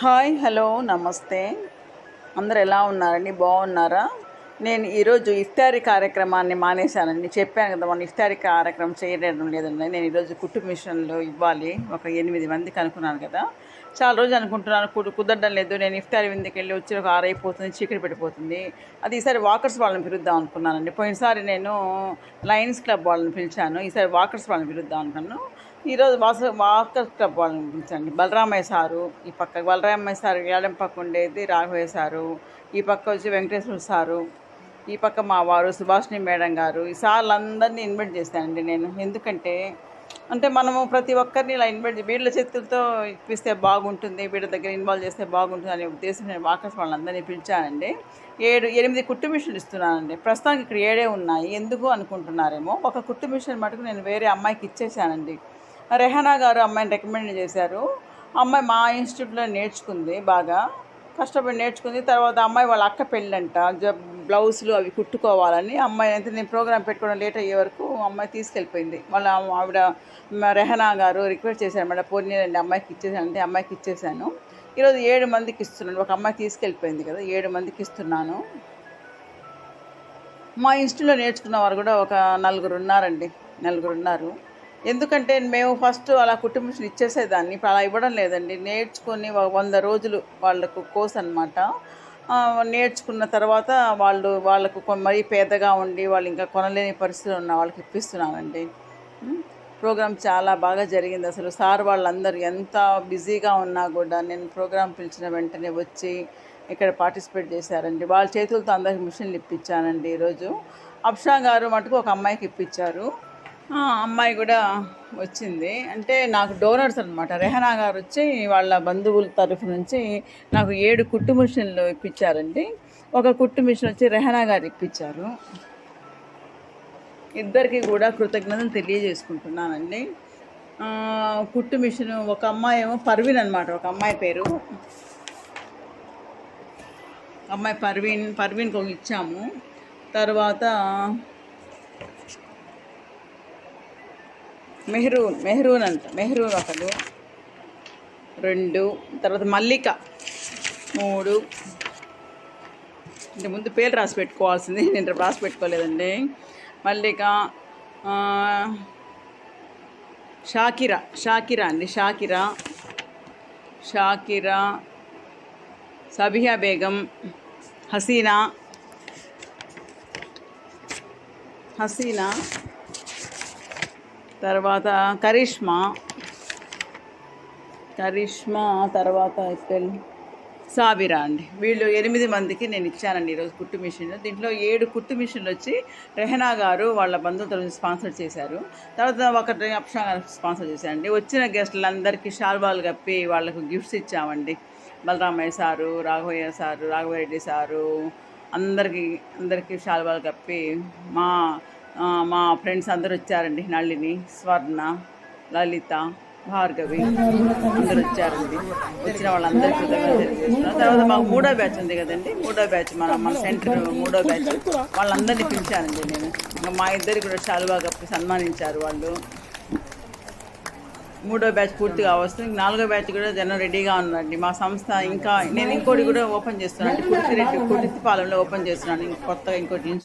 Hi hello నమస్తే. అందరు ఎలా ఉన్నారండి? బాగున్నారా? నేను ఈరోజు ఇఫ్తారీ కార్యక్రమాన్ని మానేశానండి. చెప్పాను కదా మన ఇఫ్తారీ కార్యక్రమం చేయడం లేదండి. నేను ఈరోజు కుటుంబ మిషన్లో ఇవ్వాలి. ఒక ఎనిమిది మందికి అనుకున్నాను కదా. చాలా రోజులు అనుకుంటున్నాను. కుదరడం లేదు. నేను ఇఫ్తారీ విందుకు వెళ్ళి వచ్చి ఒక ఆరైపోతుంది చీకటి పెట్టిపోతుంది అది ఈసారి వాకర్స్ వాళ్ళని పిలుద్దాం అనుకున్నానండి. పోయినసారి నేను లయన్స్ క్లబ్ వాళ్ళని పిలిచాను. ఈసారి వాకర్స్ వాళ్ళని పిలుద్దాం అనుకున్నాను. ఈరోజు వాస వాకర్ క్లబ్ వాళ్ళని పిలిచండి బలరామయ్య సారు ఈ పక్క బలరామయ్య సారు ఏడం పక్క ఉండేది రాఘవయ్య సారు ఈ పక్క వచ్చి వెంకటేశ్వర సారు ఈ పక్క మా వారు సుభాషిణి మేడం గారు ఈ సార్లందరినీ ఇన్వైట్ చేశానండి నేను. ఎందుకంటే అంటే మనము ప్రతి ఒక్కరిని ఇలా ఇన్వైట్ వీళ్ళ చేతులతో ఇప్పిస్తే బాగుంటుంది వీళ్ళ దగ్గర ఇన్వాల్వ్ చేస్తే బాగుంటుంది అనే ఉద్దేశం నేను వాకర్స్ వాళ్ళందరినీ పిలిచానండి. ఏడు ఎనిమిది కుట్టు మిషన్లు ఇస్తున్నానండి. ప్రస్తుతానికి ఇక్కడ ఏడే ఉన్నాయి. ఎందుకు అనుకుంటున్నారేమో ఒక కుట్టు మిషన్ మటుకు నేను వేరే అమ్మాయికి ఇచ్చేసానండి రెహనా గారు అమ్మాయిని రికమెండ్ చేశారు. అమ్మాయి మా ఇన్స్టిట్యూట్లో నేర్చుకుంది బాగా. కష్టపడి నేర్చుకుంది. తర్వాత అమ్మాయి వాళ్ళ అక్క పెళ్ళంట. బ్లౌజులు అవి కుట్టుకోవాలని అమ్మాయి అయితే నేను ప్రోగ్రామ్ పెట్టుకోవడం లేట్ అయ్యే వరకు అమ్మాయి తీసుకెళ్ళిపోయింది. వాళ్ళ ఆవిడ రెహనా గారు రిక్వెస్ట్ చేశారు. మేడం పోనీ అమ్మాయికి ఇచ్చేసాను అంటే అమ్మాయికి ఇచ్చేసాను. ఈరోజు ఏడు మందికి ఇస్తున్నాను. ఒక అమ్మాయి తీసుకెళ్ళిపోయింది కదా ఏడు మందికి ఇస్తున్నాను. మా ఇన్స్టిట్యూట్లో నేర్చుకున్న వారు కూడా ఒక నలుగురు ఉన్నారండి. నలుగురు ఉన్నారు. ఎందుకంటే మేము ఫస్ట్ అలా కుటుంబం ఇచ్చేసేదాన్ని. ఇప్పుడు అలా ఇవ్వడం లేదండి. నేర్చుకొని వంద రోజులు వాళ్ళకు కోర్స్ అనమాట నేర్చుకున్న తర్వాత వాళ్ళు వాళ్ళకు మరీ పేదగా ఉండి వాళ్ళు ఇంకా కొనలేని పరిస్థితులు ఉన్న వాళ్ళకి ఇప్పిస్తున్నానండి. ప్రోగ్రాం ప్రోగ్రామ్ చాలా బాగా జరిగింది. అసలు సార్ వాళ్ళందరూ ఎంత బిజీగా ఉన్నా కూడా నేను ప్రోగ్రామ్ పిలిచిన వెంటనే వచ్చి ఇక్కడ పార్టిసిపేట్ చేశారండి. వాళ్ళ చేతులతో అందరికి మిషన్లు ఇప్పించానండి ఈరోజు. అప్షా గారు మటుకు ఒక అమ్మాయికి ఇప్పించారు. అమ్మాయి కూడా వచ్చింది. అంటే నాకు డోనర్స్ అనమాట రెహనా గారు వచ్చి వాళ్ళ బంధువుల తరఫు నుంచి నాకు ఏడు కుట్టు మిషన్లు ఇప్పించారండి. ఒక కుట్టు మిషన్ వచ్చి రెహనా గారు ఇప్పించారు. ఇద్దరికి కూడా కృతజ్ఞతలు తెలియజేసుకుంటున్నానండి. కుట్టు మిషన్ ఒక అమ్మాయి ఏమో పర్వీన్ అనమాట ఒక అమ్మాయి పేరు. అమ్మాయి పర్వీన్ పర్వీన్కి ఒక ఇచ్చాము. తర్వాత మెహ్రూన్ మెహరూన్ అంట. మెహరూన్ ఒకడు రెండు. తర్వాత మల్లిక. మూడు. ఇంత ముందు పేరు రాసి పెట్టుకోవాల్సింది. నేను రాసి పెట్టుకోలేదండి. మల్లిక షాకిరా. షాకిరా అండి. షాకిరా. షాకిరా. సబిహా బేగం. హసీనా. హసీనా. తర్వాత కరిష్మా. కరిష్మా తర్వాత ఇక్కడ సాబిరా అండి వీళ్ళు ఎనిమిది మందికి నేను ఇచ్చానండి ఈరోజు కుట్టు మిషన్. దీంట్లో ఏడు కుట్టు మిషన్లు వచ్చి రెహనా గారు వాళ్ళ బంధువులతో స్పాన్సర్ చేశారు. తర్వాత ఒకటి అప్షా గారు స్పాన్సర్ చేశారండి. వచ్చిన గెస్టులందరికీ షాల్వాలు కప్పి వాళ్ళకు గిఫ్ట్స్ ఇచ్చామండి. Balaramayya sir Raghavayya sir Raghava Reddy sir అందరికీ అందరికీ షాల్వాలు కప్పి మా మా ఫ్రెండ్స్ అందరూ వచ్చారండి. నళిని స్వర్ణ లలిత భార్గవి అందరూ వచ్చారండి. వచ్చిన వాళ్ళందరికీ కృతజ్ఞతలు తర్వాత మాకు మూడో బ్యాచ్ ఉంది కదండి. మూడో బ్యాచ్ మన మన సెంటర్ మూడో బ్యాచ్. వాళ్ళందరినీ పిలిచానండి నేను. ఇంకా మా ఇద్దరికి కూడా చాలా కప్పి సన్మానించారు వాళ్ళు. మూడో బ్యాచ్ పూర్తిగా వస్తుంది నాలుగో బ్యాచ్ కూడా జనం రెడీగా ఉందండి మా సంస్థ ఇంకా నేను ఇంకోటి కూడా ఓపెన్ చేస్తున్నాను. కుర్తిరెడ్డి కుర్తిపాలెంలో ఓపెన్ చేస్తున్నాను. ఇంకా కొత్తగా ఇంకోటి